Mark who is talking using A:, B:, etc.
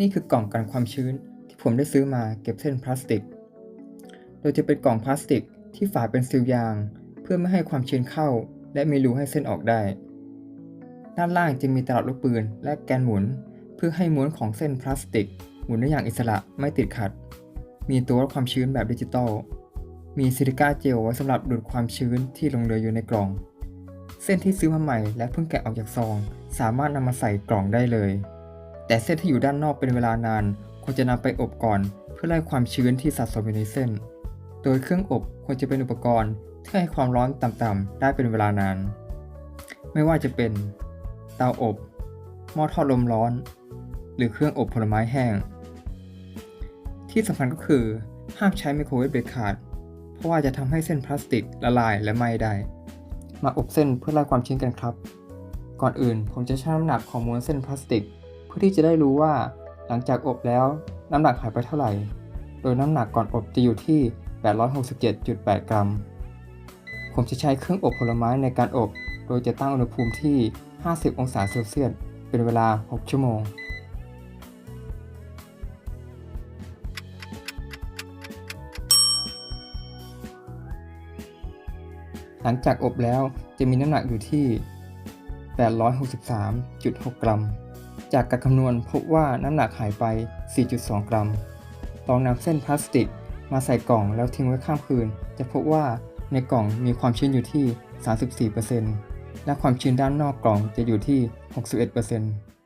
A: นี่คือกล่องกันความชื้นที่ผมได้ซื้อมาเก็บเส้นพลาสติก โดยจะเป็นกล่องพลาสติกที่ฝาเป็นซีลยาง เพื่อไม่ให้ความชื้นเข้า และมีรูให้เส้นออกได้ ด้านล่างจะมีตลับลูกปืนและแกนหมุน เพื่อให้ม้วนของเส้นพลาสติก หมุนได้อย่างอิสระไม่ติดขัด มีตัววัดความชื้นแบบดิจิตอล มีซิลิก้าเจลไว้สำหรับดูดความชื้นที่ลงเหลืออยู่ในกล่อง เส้นที่ซื้อมาใหม่และเพิ่งแกะออกจากซอง สามารถนำมาใส่กล่องได้เลย แต่เส้นที่อยู่ด้านนอกเป็นเวลานานควรจะนำไปอบก่อน เพื่อไล่ความชื้นที่สะสมอยู่ในเส้น โดยเครื่องอบควรจะเป็นอุปกรณ์ที่ให้ความร้อนต่ำๆได้เป็นเวลานาน ไม่ว่าจะเป็นเตาอบหม้อทอดลมร้อน หรือเครื่องอบผลไม้แห้ง ที่สำคัญก็คือห้ามใช้ไมโครเวฟเด็ดขาด เพราะว่าจะทำให้เส้นพลาสติกละลายและไหม้ได้ มาอบเส้นเพื่อไล่ความชื้นกันครับ ก่อนอื่นผมจะชั่งน้ำหนักของมวลเส้นพลาสติก เพื่อที่จะได้รู้ว่าหลังจากอบแล้วน้ำหนักหายไปเท่าไหร่ โดยน้ำหนักก่อนอบจะอยู่ที่ 867.8 กรัม ผมจะใช้เครื่องอบผลไม้ในการอบ โดยจะตั้งอุณหภูมิที่ 50 องศาเซลเซียส เป็นเวลา 6 ชั่วโมง หลังจากอบแล้วจะมีน้ำหนักอยู่ที่ 863.6 กรัม จากการคำนวณพบว่าน้ำหนักหายไป 4.2 กรัม ลองนำเส้นพลาสติก มาใส่กล่องแล้วทิ้งไว้ข้ามคืน จะพบว่าในกล่องมีความชื้นอยู่ที่ 34%และความชื้นด้านนอกกล่องจะอยู่ที่ 61%